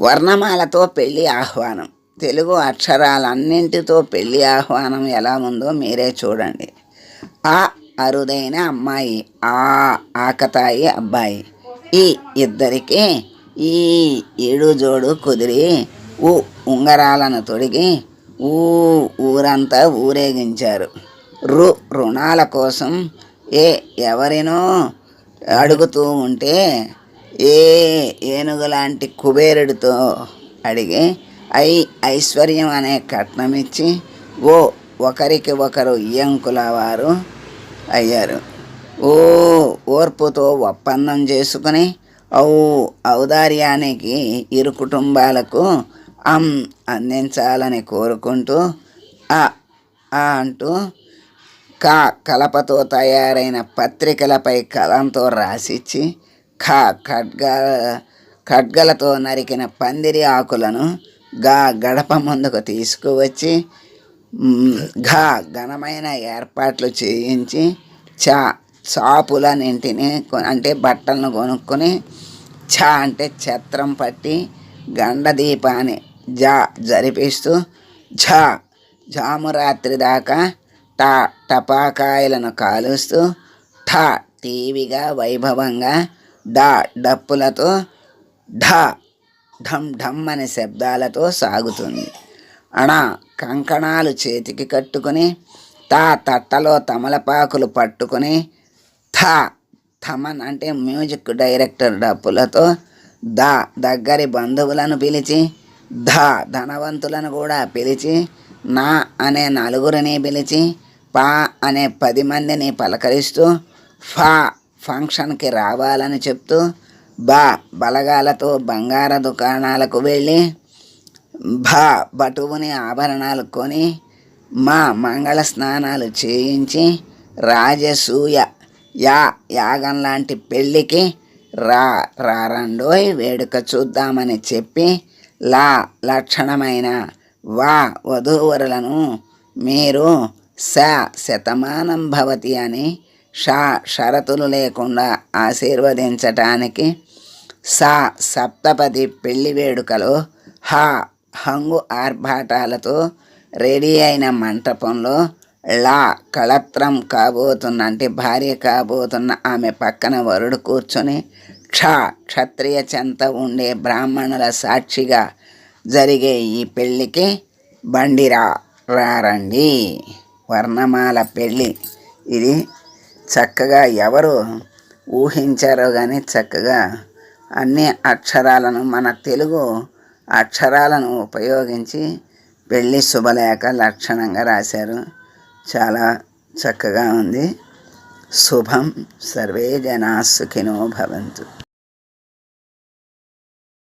వర్ణమాలతో పెళ్ళి ఆహ్వానం. తెలుగు అక్షరాలన్నింటితో పెళ్ళి ఆహ్వానం ఎలా ఉందో మీరే చూడండి. ఆ అరుదైన అమ్మాయి ఆ ఆకతాయి అబ్బాయి. ఈ ఇద్దరికి ఈ ఏడు జోడు కుదిరి ఊ ఉంగరాలను తొడిగి ఊ ఊరంతా ఊరేగించారు. రు రుణాల కోసం ఏ ఎవరినో అడుగుతూ ఉంటే ఏ ఏనుగు లాంటి కుబేరుడితో అడిగి ఐ ఐశ్వర్యం అనే కట్నం ఇచ్చి ఓ ఒకరికి ఒకరు ఇయ్యంకుల వారు అయ్యారు. ఓ ఓర్పుతో ఒప్పందం చేసుకుని ఔ ఔదార్యానికి ఇరు కుటుంబాలకు అం అందించాలని కోరుకుంటూ ఆ ఆ అంటూ కా కలపతో తయారైన పత్రికలపై కలంతో రాసిచ్చి ఖా ఖడ్గ ఖడ్గలతో నరికిన పందిరి ఆకులను గా గడప ముందుకు తీసుకువచ్చి ఘా ఘనమైన ఏర్పాట్లు చేయించి చా చాపులన్నింటిని కొ- అంటే బట్టలను కొనుక్కొని ఛ అంటే ఛత్రం పట్టి గండ దీపాన్ని జా జరిపిస్తూ ఝా జామురాత్రి దాకా టా టపాకాయలను కాలుస్తూ ఠా టీవీగా వైభవంగా డా డప్పులతో ఢా ఢమ్ ఢమ్ అనే శబ్దాలతో సాగుతుంది. అణ కంకణాలు చేతికి కట్టుకుని తా తట్టలో తమలపాకులు పట్టుకుని థా థమన్ అంటే మ్యూజిక్ డైరెక్టర్ డప్పులతో దా దగ్గరి బంధువులను పిలిచి ధ ధనవంతులను కూడా పిలిచి నా అనే నలుగురిని పిలిచి పా అనే పది మందిని పలకరిస్తూ ఫా ఫంక్షన్కి రావాలని చెప్తూ బా బలగాలతో బంగార దుకాణాలకు వెళ్ళి భా బటువుని ఆభరణాలు కొని మా మంగళ స్నానాలు చేయించి రాజసూయ యా యాగం లాంటి పెళ్ళికి రా రారండోయ్ వేడుక చూద్దామని చెప్పి లా లక్షణమైన వా వధూవరులను మీరు స శతమానం భవతి అని షా షరతులు లేకుండా ఆశీర్వదించటానికి సా సప్తపది పెళ్ళి వేడుకలో హా హంగు ఆర్భాటాలతో రెడీ అయిన మంటపంలో లా కళత్రం కాబోతున్న అంటే భార్య కాబోతున్న ఆమె పక్కన వరుడు కూర్చొని క్ష క్షత్రియ చెంత ఉండే బ్రాహ్మణుల సాక్షిగా జరిగే ఈ పెళ్ళికి బండిరా రారండి వర్ణమాల పెళ్ళి ఇది. చక్కగా ఎవరు ఊహించారో కానీ చక్కగా అన్ని అక్షరాలను మన తెలుగు అక్షరాలను ఉపయోగించి పెళ్ళి శుభలేఖ లక్షణంగా రాశారు. చాలా చక్కగా ఉంది. శుభం సర్వే జనా సుఖినో భవంతు.